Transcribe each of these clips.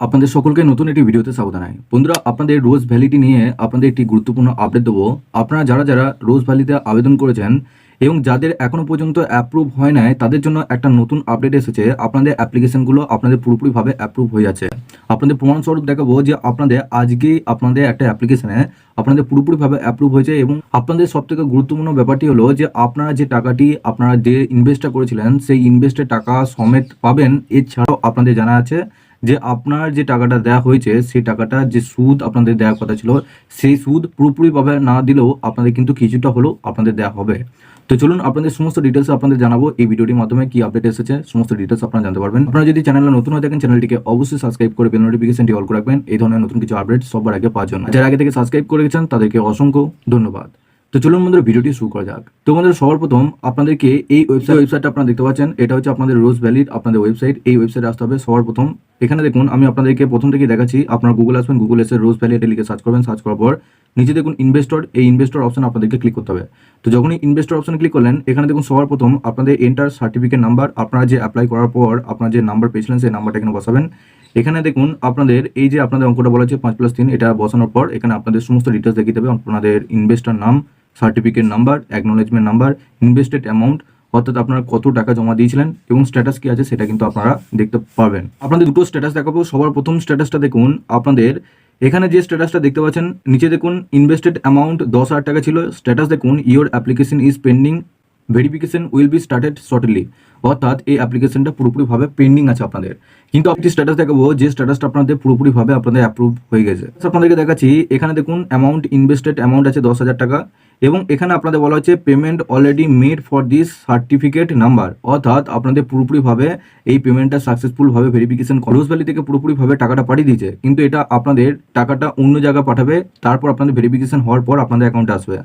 আপনাদের সকলকে নতুন একটি ভিডিওতে স্বাগত জানাই। বন্ধুরা, আপনাদের রোজ ভ্যালিটি নিয়ে আপনাদের একটি গুরুত্বপূর্ণ আপডেট দেবো। আপনারা যারা যারা রোজ ভ্যালিতে আবেদন করেছেন এবং যাদের এখনও পর্যন্ত অ্যাপ্রুভ হয় নাই, তাদের জন্য একটা নতুন আপডেট এসেছে। আপনাদের অ্যাপ্লিকেশনগুলো আপনাদের পুরোপুরিভাবে অ্যাপ্রুভ হয়ে যাচ্ছে। আপনাদের প্রমাণস্বরূপ দেখাবো যে আপনাদের আজকেই আপনাদের একটা অ্যাপ্লিকেশনে আপনাদের পুরোপুরিভাবে অ্যাপ্রুভ হয়েছে এবং আপনাদের সবথেকে গুরুত্বপূর্ণ ব্যাপারটি হলো যে আপনারা যে টাকাটি আপনারা যে ইনভেস্টটা করেছিলেন, সেই ইনভেস্টের টাকা সমেত পাবেন। এছাড়াও আপনাদের জানা আছে যে আপনার যে টাকাটা দেওয়া হয়েছে, সেই টাকাটা যে সুদ আপনাদের দেওয়ার কথা ছিল, সেই সুদ পুরোপুরিভাবে না দিলেও আপনাদের কিন্তু কিছুটা হলেও আপনাদের দেওয়া হবে। তো চলুন আপনাদের সমস্ত ডিটেলস আপনাদের জানাব। এই ভিডিওটির মাধ্যমে কি আপডেট এসেছে, সমস্ত ডিটেলস আপনারা জানতে পারবেন। আপনারা যদি চ্যানেলে নতুন হয়ে থাকেন চ্যানেলটিকে অবশ্যই সাবস্ক্রাইব করে বেল নোটিফিকেশনটি অল করে রাখবেন। এই ধরনের নতুন কিছু আপডেট সবার আগে পাওয়ার জন্য। যারা আগে থেকে সাবস্ক্রাইব করে গেছেন, তাদেরকে অসংখ্য ধন্যবাদ। তো চলুন বন্ধুরা, ভিডিওটি শুরু করা যাক। তো বন্ধুরা সবার প্রথম আপনাদেরকে এই ওয়েবসাইট ওয়েবসাইটটা আপনারা দেখতে পাচ্ছেন, এটা হচ্ছে আপনাদের রোজ ভ্যালির আপনাদের ওয়েবসাইট এই ওয়েবসাইটে আসতে হবে সবার প্রথম এখানে দেখুন, আমি আপনাদেরকে প্রথম থেকে দেখাচ্ছি, আপনারা গুগল আসবেন গুগল এসে রোজ ভ্যালি এটা লিখে সার্চ করবেন সার্চ করার পর নিচে দেখুন ইনভেস্টর এই ইনভেস্টর অপশন আপনাদেরকে ক্লিক করতে হবে। তো যখনই ইনভেস্টর অপশন ক্লিক করলেন, এখানে দেখুন সবার প্রথম আপনাদের এন্টার সার্টিফিকেট নাম্বার আপনারা যে অ্যাপ্লাই করার পর আপনার যে নাম্বার পেয়েছিলেন, সেই নাম্বারটা এখানে বসাবেন। এখানে দেখুন, আপনাদের এই যে আপনাদের অঙ্কটা বলা হচ্ছে পাঁচ প্লাস তিন, এটা বসানোর পর এখানে আপনাদের সমস্ত ডিটেলস দেখিয়ে দেবে, আপনাদের ইনভেস্টর নাম certificate number acknowledgement number invested amount অর্থাৎ আপনারা কত টাকা জমা দিয়েছিলেন এবং স্ট্যাটাস কি আছে সেটা কিন্তু আপনারা দেখতে পারবেন। আপনাদের দুটো স্ট্যাটাস দেখাবো। সবার প্রথম স্ট্যাটাসটা দেখুন। আপনাদের এখানে যে স্ট্যাটাসটা দেখতে পাচ্ছেন, নিচে দেখুন ইনভেস্টেড অ্যামাউন্ট দশ হাজার টাকা ছিল। স্ট্যাটাস দেখুন your application is pending verification will be started shortly অর্থাৎ এই অ্যাপ্লিকেশনটা পুরোপুরিভাবে পেন্ডিং আছে আপনাদের। কিন্তু আপনি স্ট্যাটাস দেখাবো, যে স্ট্যাটাসটা আপনাদের পুরোপুরিভাবে আপনাদের অ্যাপ্রুভ হয়ে গেছে। আপনাদেরকে দেখাচ্ছি, এখানে দেখুন অ্যামাউন্ট ইনভেস্টেড অ্যামাউন্ট আছে দশ হাজার টাকা। এবং এখানে আপনাদের বলা হচ্ছে payment already made for this certificate number অর্থাৎ আপনাদের পুরোপুরিভাবে এই পেমেন্টটা সাকসেসফুলভাবে ভেরিফিকেশন রোজ ভ্যালি থেকে পুরোপুরিভাবে টাকাটা পাঠিয়ে দিয়েছে। কিন্তু এটা আপনাদের টাকাটা অন্য জায়গায় পাঠাবে, তারপর আপনাদের ভেরিফিকেশন হওয়ার পর আপনাদের অ্যাকাউন্টে আসবে।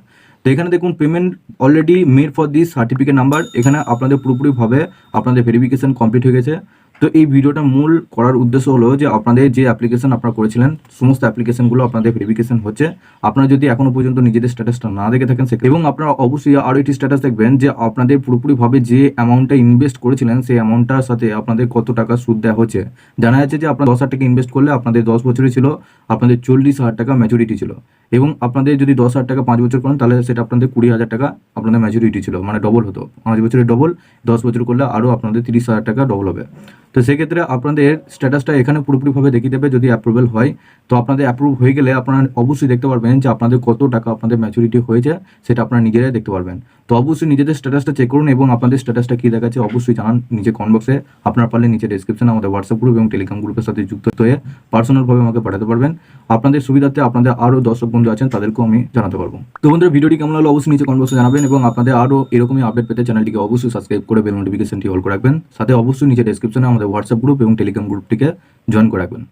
তো এখানে দেখুন payment already made for this certificate number এখানে আপনাদের পুরোপুরিভাবে আপনাদের ভেরিফিকেশন কমপ্লিট হয়ে গেছে। তো এই ভিডিওটা মূল করার উদ্দেশ্য হলো যে আপনাদের যে অ্যাপ্লিকেশন আপনারা করেছিলেন, সমস্ত অ্যাপ্লিকেশনগুলো আপনাদের ভেরিফিকেশন হচ্ছে। আপনারা যদি এখনও পর্যন্ত নিজেদের স্ট্যাটাসটা না দেখে থাকেন এবং আপনারা অবশ্যই আরও একটি স্ট্যাটাস দেখবেন যে আপনাদের পুরোপুরিভাবে যে অ্যামাউন্টটা ইনভেস্ট করেছিলেন, সেই অ্যামাউন্টটার সাথে আপনাদের কত টাকা সুদ দেওয়া হচ্ছে। জানা যাচ্ছে যে আপনার দশ হাজার টাকা ইনভেস্ট করলে আপনাদের দশ বছরই ছিল, আপনাদের চল্লিশ হাজার টাকা ম্যাচুরিটি ছিল। এবং আপনাদের যদি দশ হাজার টাকা পাঁচ বছর করেন, তাহলে সেটা আপনাদের কুড়ি হাজার টাকা আপনাদের ম্যাচুরিটি ছিল মানে ডবল হতো। পাঁচ বছরের ডবল দশ বছর করলে আরও আপনাদের তিরিশ হাজার টাকা ডবল হবে। তো সেক্ষেত্রে আপনাদের স্ট্যাটাসটা এখানে পুরোপুরিভাবে দেখিয়ে দেবে যদি অ্যাপ্রুভেল হয়। তো আপনাদের অ্যাপ্রুভ হয়ে গেলে আপনারা অবশ্যই দেখতে পারবেন যে আপনাদের কত টাকা আপনাদের ম্যাচুরিটি হয়েছে, সেটা আপনারা নিজেরাই দেখতে পারবেন। তো অবশ্যই নিজেদের স্ট্যাটাসটা চেক করুন এবং আপনাদের স্ট্যাটাসটা কী দেখাচ্ছে অবশ্যই জানান নিজে কমেন্ট বক্সে আপনারা পারলে নিচে ডিসক্রিপশনে আমাদের হোয়াটসঅ্যাপ গ্রুপ এবং টেলিগ্রাম গ্রুপের সাথে যুক্ত হয়ে পার্সোনালভাবে আমাকে পাঠাতে পারবেন। আপনাদের সুবিধার্থে আপনাদের আরও দর্শক বন্ধু আছেন, তাদেরকেও আমি জানাতে পারব। তো বন্ধুরা, ভিডিওটি কেমন লাগল অবশ্যই নিচে কমেন্ট বক্সে জানাবেন এবং আপনাদের আরও এরকমই আপডেট পেতে চ্যানেলটিকে অবশ্যই সাবস্ক্রাইব করে বেল নোটিফিকেশনটি অল করে রাখবেন। সাথে অবশ্যই নিচে ডিসক্রিপশনে আমাদের হোয়াটসঅ্যাপ গ্রুপ এবং টেলিগ্রাম গ্রুপটিকে জয়েন করে রাখবেন।